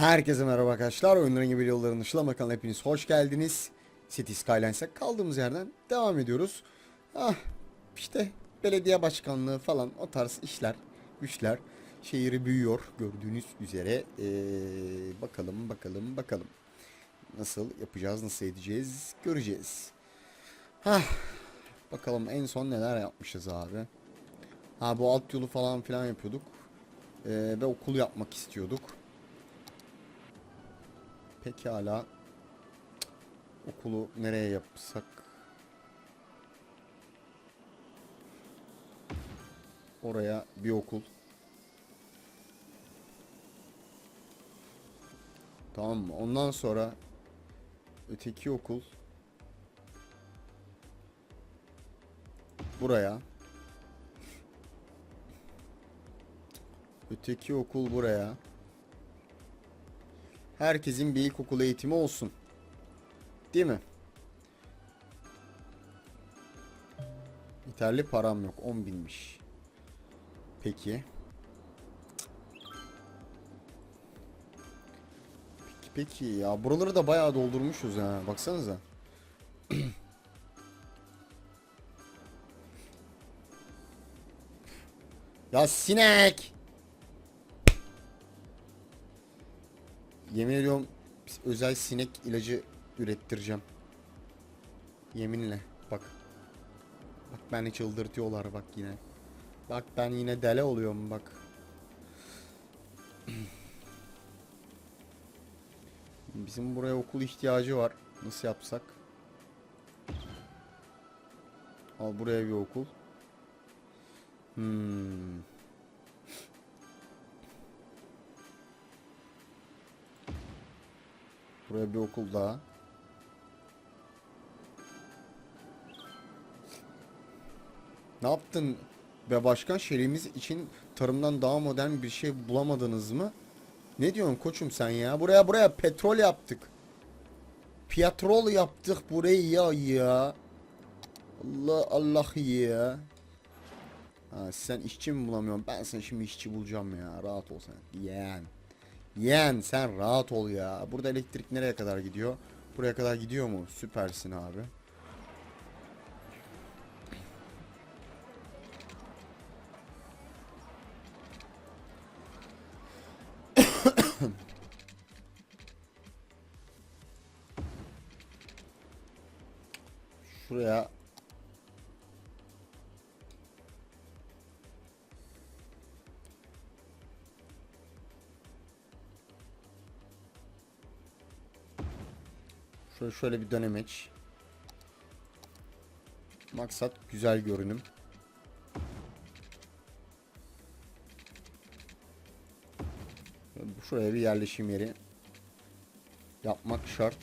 Herkese merhaba arkadaşlar. Oyunların gibi yolların ışılama kanalına hepiniz hoş geldiniz. City Skylines'e kaldığımız yerden devam ediyoruz. Ah işte belediye başkanlığı falan o tarz işler, güçler. Şehri büyüyor gördüğünüz üzere. Ee, bakalım bakalım bakalım. Nasıl yapacağız, nasıl edeceğiz göreceğiz. Hah bakalım en son neler yapmışız abi. Ha bu alt yolu falan filan yapıyorduk. Ee, ve okul yapmak istiyorduk. Pekala. Okulu nereye yapsak? Oraya bir okul. Tamam mı? Ondan sonra öteki okul buraya. Öteki okul buraya. Herkesin bir ilkokul eğitimi olsun. Değil mi? Yeterli param yok. 10 binmiş. Peki. Peki peki ya. Buraları da bayağı doldurmuşuz ha. Baksanıza. ya sinek! Yemin ediyorum özel sinek ilacı ürettireceğim. Yeminle bak. Bak beni çıldırtıyorlar bak yine. Bak ben yine dele oluyorum bak. Bizim buraya okul ihtiyacı var. Nasıl yapsak? Al buraya bir okul. Hmm. Buraya bir okul daha. Ne yaptın be başkan şehrimiz için tarımdan daha modern bir şey bulamadınız mı? Ne diyorsun koçum sen ya? Buraya buraya petrol yaptık. Piyatrol yaptık burayı ya ya. Allah Allah ya. Ha, sen işçi mi bulamıyorsun? Ben sana şimdi işçi bulacağım ya. Rahat ol sen. Yeğen. Yeğen sen rahat ol ya. Burada elektrik nereye kadar gidiyor? Buraya kadar gidiyor mu? Süpersin abi. Şuraya Şöyle şöyle bir dönemeç. Maksat güzel görünüm. Şuraya bir yerleşim yeri yapmak şart.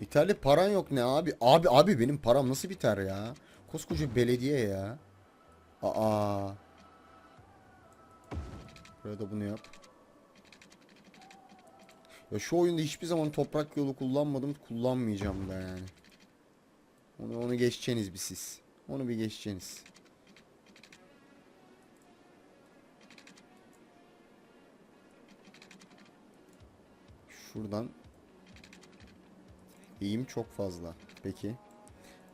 İtalya paran yok ne abi? Abi abi benim param nasıl biter ya? Koskoca belediye ya. Aa. Buraya da bunu yap. Ya şu oyunda hiçbir zaman toprak yolu kullanmadım. Kullanmayacağım da yani. Onu, onu geçeceğiniz bir siz. Onu bir geçeceğiniz. Şuradan Eğim çok fazla. Peki.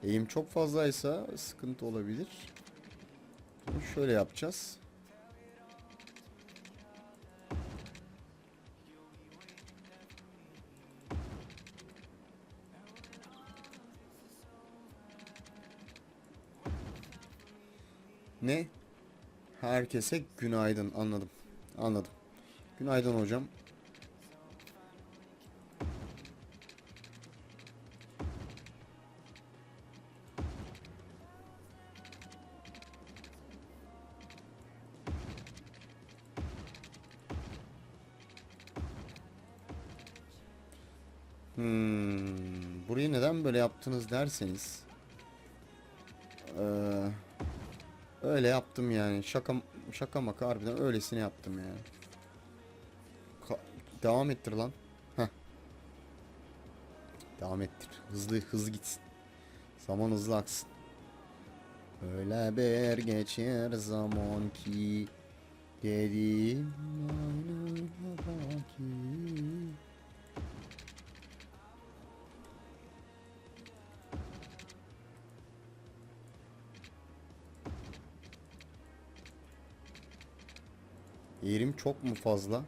Eğim çok fazlaysa sıkıntı olabilir. Şöyle yapacağız. Ne? Herkese günaydın. Anladım. Anladım. Günaydın hocam. Hmm, burayı neden böyle yaptınız derseniz. Ee, öyle yaptım yani. Şaka şaka maka harbiden öylesine yaptım yani. Ka- devam ettir lan. Heh. Devam ettir. Hızlı hızlı gitsin. Zaman hızlı aksın. Öyle bir geçer zaman ki Dedim aynı ki Eğrim çok mu fazla?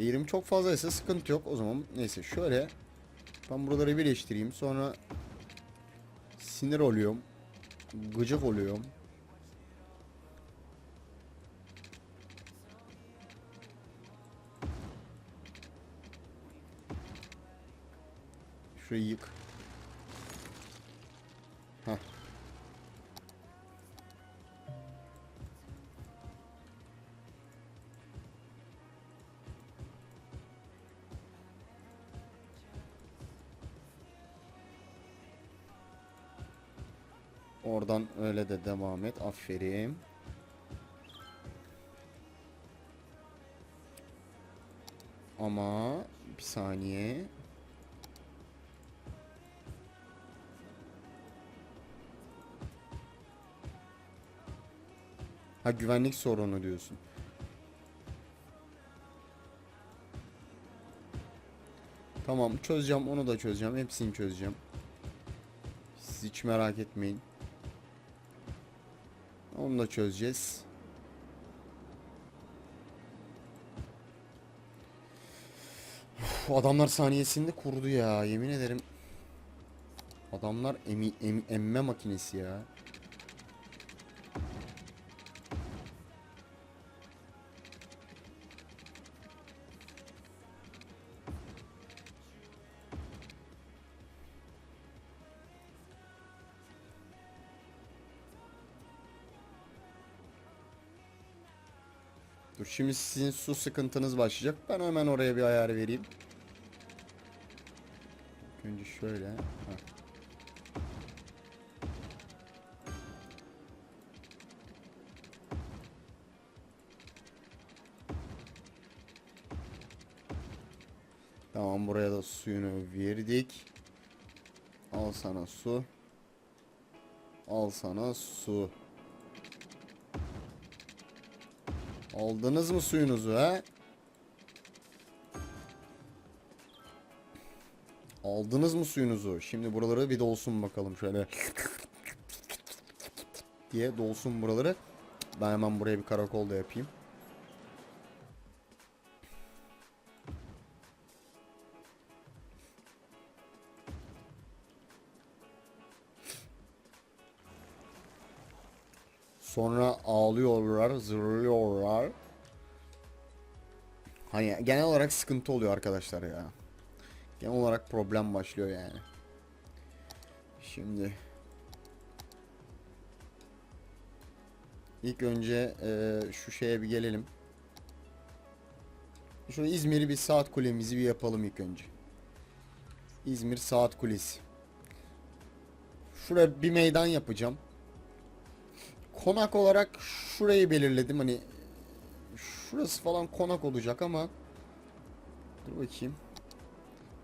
Eğrim çok fazlaysa sıkıntı yok. O zaman neyse şöyle ben buraları birleştireyim. Sonra sinir oluyorum. Gıcık oluyorum. Şurayı yık. Oradan öyle de devam et. Aferin. Ama bir saniye. Ha güvenlik sorunu diyorsun. Tamam çözeceğim onu da çözeceğim. Hepsini çözeceğim. Siz hiç merak etmeyin. Onu da çözeceğiz. Uf, adamlar saniyesinde kurdu ya. Yemin ederim. Adamlar emi, em- emme makinesi ya. Şimdi sizin su sıkıntınız başlayacak. Ben hemen oraya bir ayar vereyim. Önce şöyle. Heh. Tamam buraya da suyunu verdik. Al sana su. Al sana su. Aldınız mı suyunuzu ha? Aldınız mı suyunuzu? Şimdi buraları bir dolsun bakalım şöyle. diye dolsun buraları. Ben hemen buraya bir karakol da yapayım. Sonra ağlıyorlar, zırlıyorlar. Hani genel olarak sıkıntı oluyor arkadaşlar ya. Genel olarak problem başlıyor yani. Şimdi ilk önce e, şu şeye bir gelelim. Şu İzmir'i bir saat kulemizi bir yapalım ilk önce. İzmir saat kulesi. Şuraya bir meydan yapacağım. Konak olarak şurayı belirledim hani şurası falan konak olacak ama dur bakayım.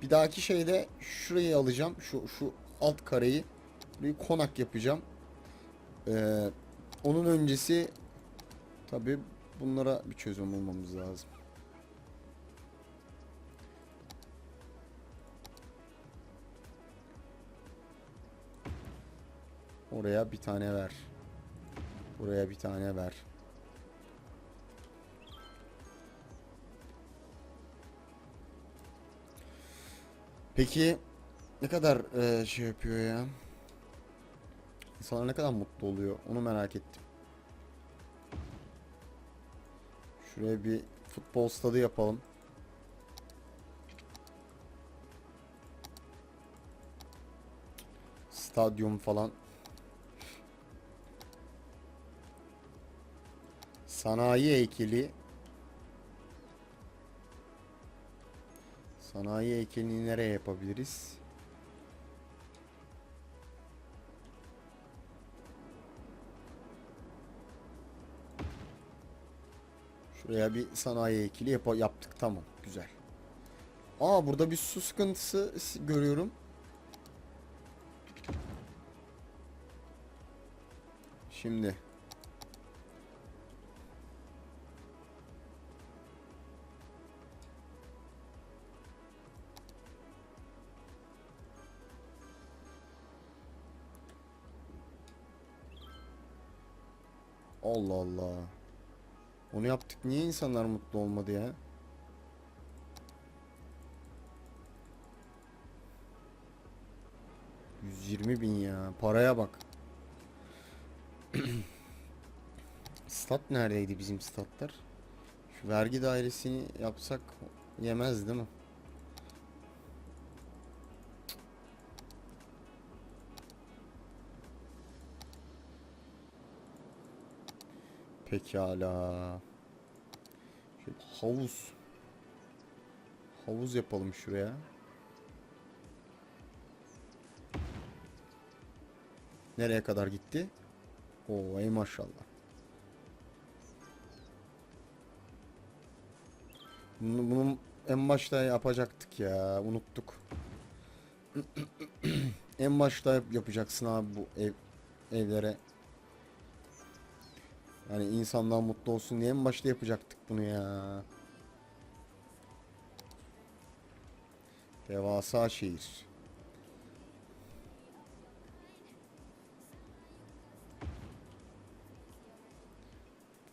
Bir dahaki şeyde şurayı alacağım. Şu şu alt kareyi bir konak yapacağım. Ee, onun öncesi tabi bunlara bir çözüm bulmamız lazım. Oraya bir tane ver. Buraya bir tane ver. Peki ne kadar e, şey yapıyor ya? İnsanlar ne kadar mutlu oluyor onu merak ettim. Şuraya bir futbol stadı yapalım. Stadyum falan. Sanayi heykeli. Sanayi heykelini nereye yapabiliriz? Şuraya bir sanayi heykeli yap yaptık tamam güzel. Aa burada bir su sıkıntısı görüyorum. Şimdi. Allah Allah. Onu yaptık niye insanlar mutlu olmadı ya? ...120 bin ya. Paraya bak. Stat neredeydi bizim statlar? Şu vergi dairesini yapsak yemez değil mi? Pekala. Şöyle havuz. Havuz yapalım şuraya. Nereye kadar gitti? Oo ey maşallah. Bunu, bunu en başta yapacaktık ya. Unuttuk. en başta yap- yapacaksın abi bu ev evlere. Yani insanlar mutlu olsun diye en başta yapacaktık bunu ya. Devasa şehir.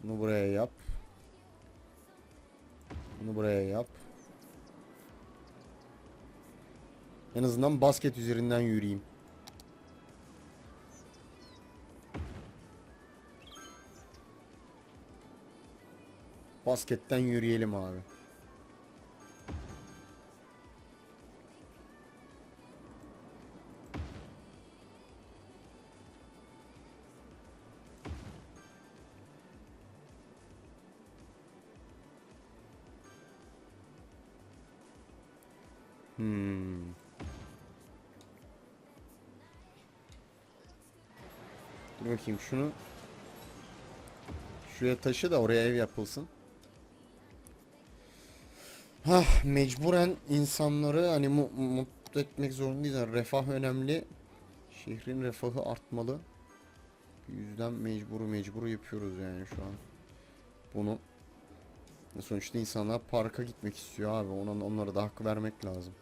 Bunu buraya yap. Bunu buraya yap. En azından basket üzerinden yürüyeyim. Basketten yürüyelim abi. Hmm. Dur bakayım şunu şuraya taşı da oraya ev yapılsın. Hah mecburen insanları hani mu- mutlu etmek zorundayız. Yani refah önemli. Şehrin refahı artmalı. Yüzden mecburu mecburu yapıyoruz yani şu an. Bunu sonuçta insanlar parka gitmek istiyor abi. Ona, onlara da hak vermek lazım.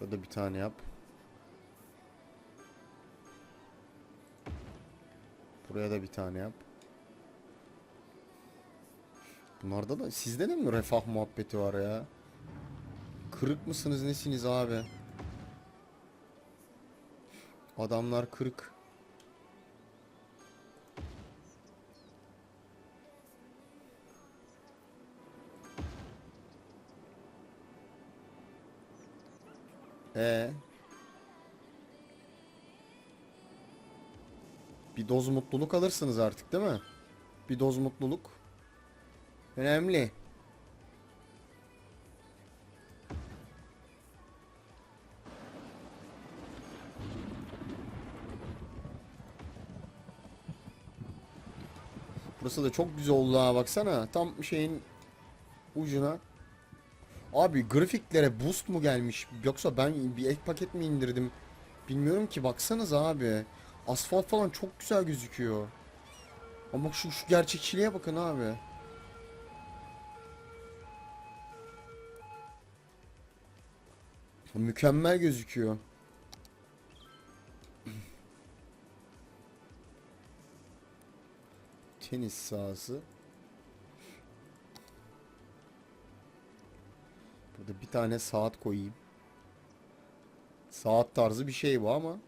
Burada bir tane yap. Buraya da bir tane yap. Bunlarda da sizde de mi refah muhabbeti var ya? Kırık mısınız nesiniz abi? Adamlar kırık. Ee. Bir doz mutluluk alırsınız artık değil mi? Bir doz mutluluk. Önemli. Burası da çok güzel oldu ha baksana. Tam şeyin ucuna. Abi grafiklere boost mu gelmiş yoksa ben bir ek paket mi indirdim? Bilmiyorum ki baksanız abi. Asfalt falan çok güzel gözüküyor. Ama şu, şu gerçekçiliğe bakın abi. Mükemmel gözüküyor. Tenis sahası. Burada bir tane saat koyayım. Saat tarzı bir şey bu ama.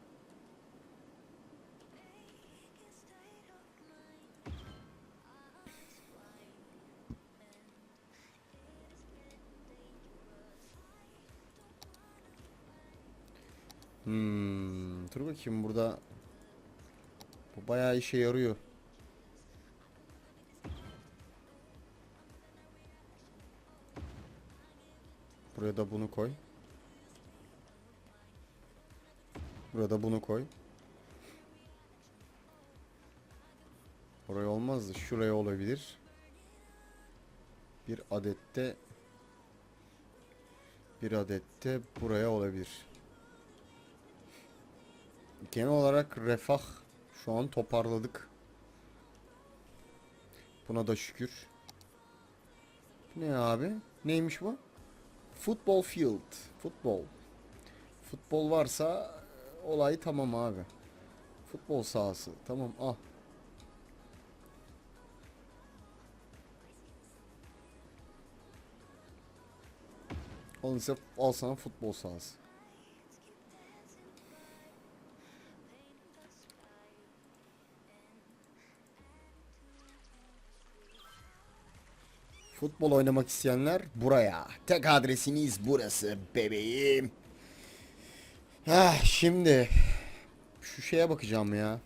Hmm, dur bakayım burada. Bu bayağı işe yarıyor. Buraya da bunu koy. Burada bunu koy. Oraya olmaz da şuraya olabilir. Bir adette bir adette buraya olabilir. Genel olarak refah şu an toparladık. Buna da şükür. Ne abi? Neymiş bu? Football field. Futbol. Futbol varsa e, olay tamam abi. Futbol sahası. Tamam al. Al ise al sana futbol sahası. Futbol oynamak isteyenler buraya. Tek adresiniz burası bebeğim. Ah, şimdi şu şeye bakacağım ya.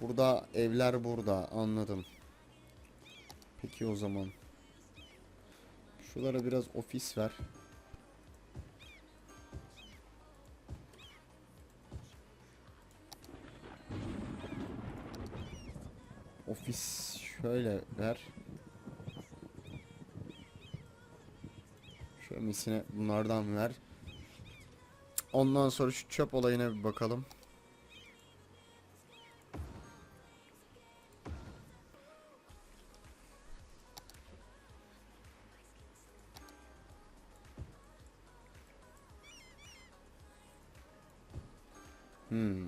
Burada evler burada anladım. Peki o zaman. Şulara biraz ofis ver. Ofis şöyle ver. Şöyle misine bunlardan ver. Ondan sonra şu çöp olayına bir bakalım. Hmm.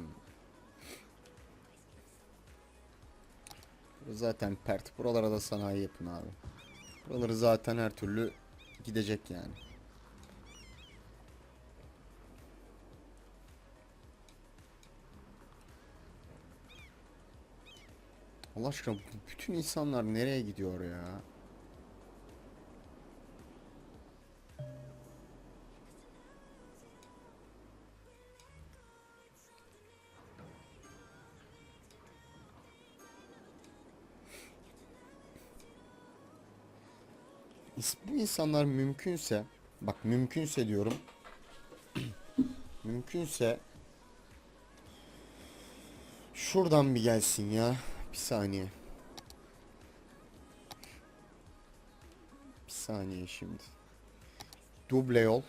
Zaten pert. Buralara da sanayi yapın abi. Buraları zaten her türlü gidecek yani. Allah aşkına bütün insanlar nereye gidiyor ya? İnsanlar mümkünse, bak mümkünse diyorum. mümkünse şuradan bir gelsin ya. Bir saniye. Bir saniye şimdi. Duble yol.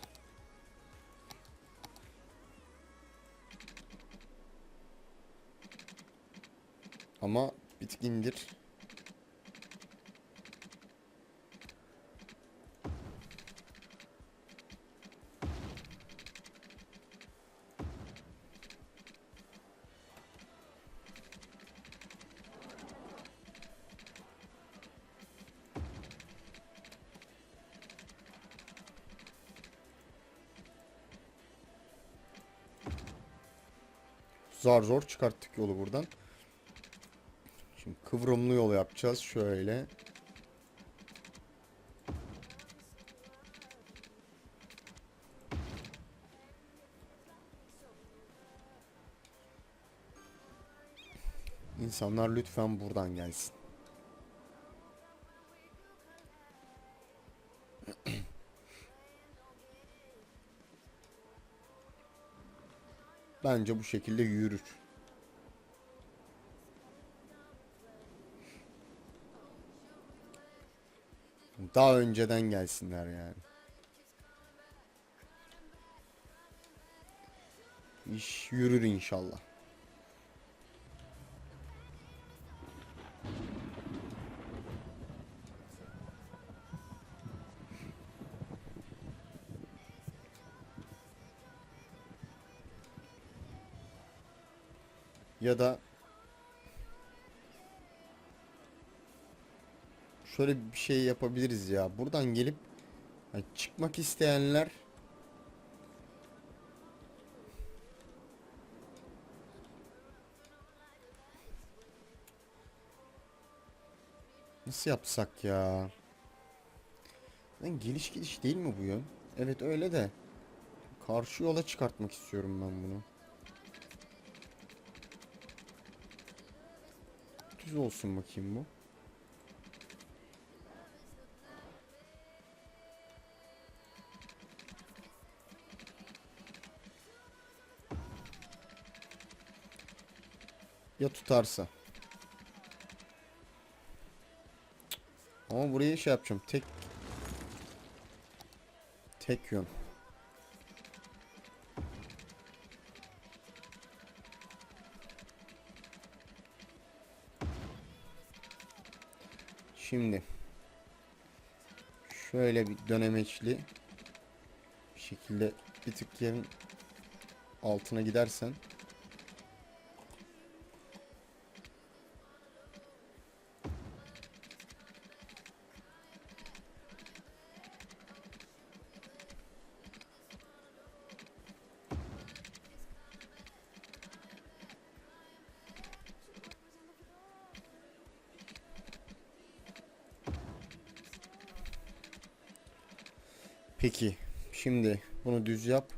Ama bir. Zar zor çıkarttık yolu buradan. Şimdi kıvrımlı yol yapacağız şöyle. İnsanlar lütfen buradan gelsin. Bence bu şekilde yürür. Daha önceden gelsinler yani. İş yürür inşallah. Ya da şöyle bir şey yapabiliriz ya. Buradan gelip hani çıkmak isteyenler Nasıl yapsak ya? Lan geliş gidiş değil mi bu yön? Evet öyle de. Karşı yola çıkartmak istiyorum ben bunu. Düz olsun bakayım bu. Ya tutarsa. Ama burayı şey yapacağım. Tek tek yön. Şimdi. Şöyle bir dönemeçli bir şekilde bir tık yerin altına gidersen bunu düz yap.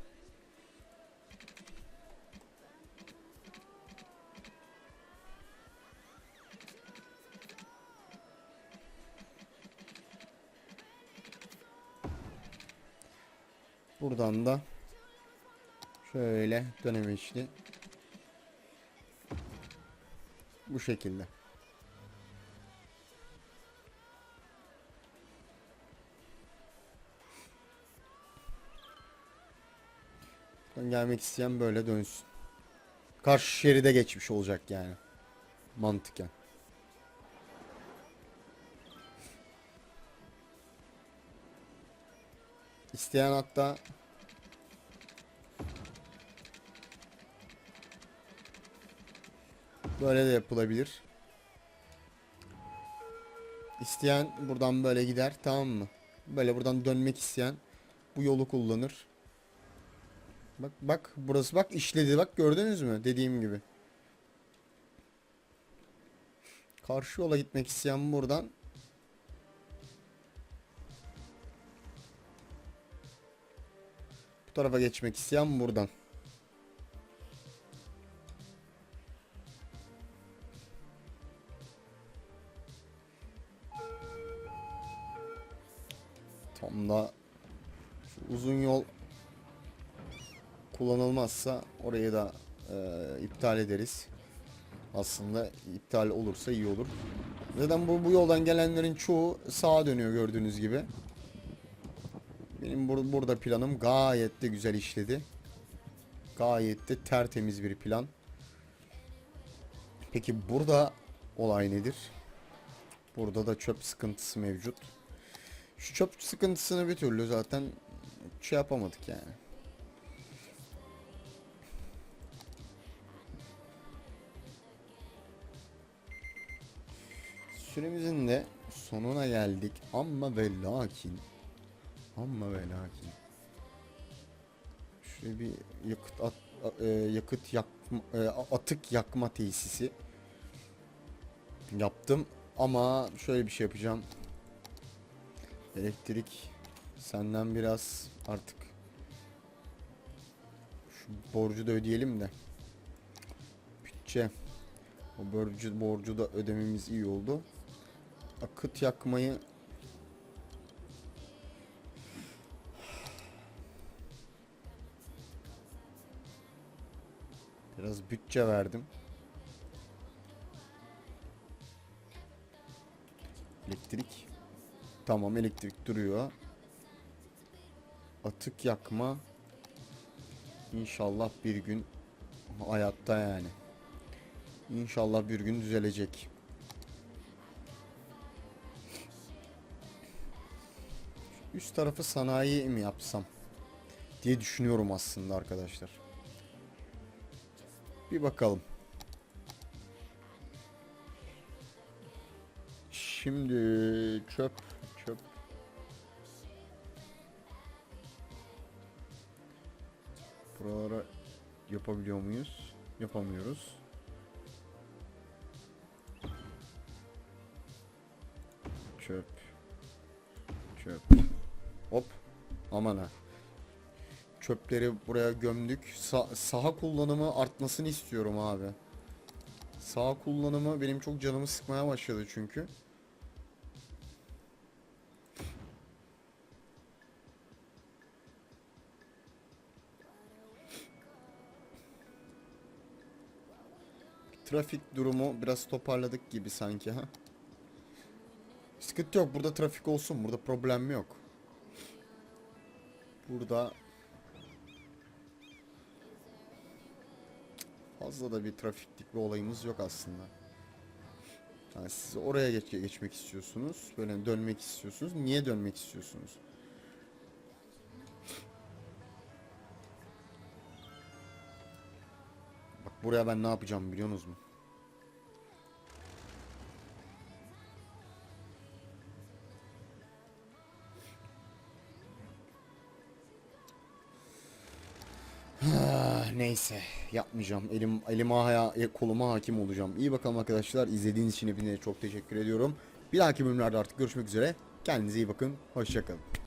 Buradan da şöyle dönemeçli bu şekilde. Gelmek isteyen böyle dönsün. Karşı şeride geçmiş olacak yani. Mantıken. İsteyen hatta böyle de yapılabilir. İsteyen buradan böyle gider tamam mı? Böyle buradan dönmek isteyen bu yolu kullanır. Bak bak burası bak işledi bak gördünüz mü dediğim gibi. Karşı yola gitmek isteyen buradan bu tarafa geçmek isteyen buradan. Kullanılmazsa orayı da e, iptal ederiz. Aslında iptal olursa iyi olur. Zaten bu, bu yoldan gelenlerin çoğu sağa dönüyor gördüğünüz gibi. Benim bur burada planım gayet de güzel işledi. Gayet de tertemiz bir plan. Peki burada olay nedir? Burada da çöp sıkıntısı mevcut. Şu çöp sıkıntısını bir türlü zaten şey yapamadık yani. Süremizin de sonuna geldik. Ama ve lakin ama ve lakin. Şöyle bir yakıt at, e, yakıt yakma, e, atık yakma tesisi yaptım. Ama şöyle bir şey yapacağım. Elektrik senden biraz artık şu borcu da ödeyelim de. Bütçe. O borcu, borcu da ödememiz iyi oldu akıt yakmayı biraz bütçe verdim. Elektrik. Tamam elektrik duruyor. Atık yakma. İnşallah bir gün hayatta yani. İnşallah bir gün düzelecek. Üst tarafı sanayi mi yapsam diye düşünüyorum aslında arkadaşlar. Bir bakalım. Şimdi çöp çöp Buralara yapabiliyor muyuz? Yapamıyoruz. Çöp Çöp. Aman ha. Çöpleri buraya gömdük. Sa- saha kullanımı artmasını istiyorum abi. Saha kullanımı benim çok canımı sıkmaya başladı çünkü. Trafik durumu biraz toparladık gibi sanki ha. Sıkıntı yok. Burada trafik olsun. Burada problem yok. Burada fazla da bir trafiklik bir olayımız yok aslında. Yani siz oraya geç geçmek istiyorsunuz. Böyle dönmek istiyorsunuz. Niye dönmek istiyorsunuz? Bak buraya ben ne yapacağım biliyorsunuz mu? Neyse yapmayacağım. Elim elime haya, koluma hakim olacağım. İyi bakalım arkadaşlar. İzlediğiniz için hepinize çok teşekkür ediyorum. Bir dahaki bölümlerde artık görüşmek üzere. Kendinize iyi bakın. Hoşçakalın.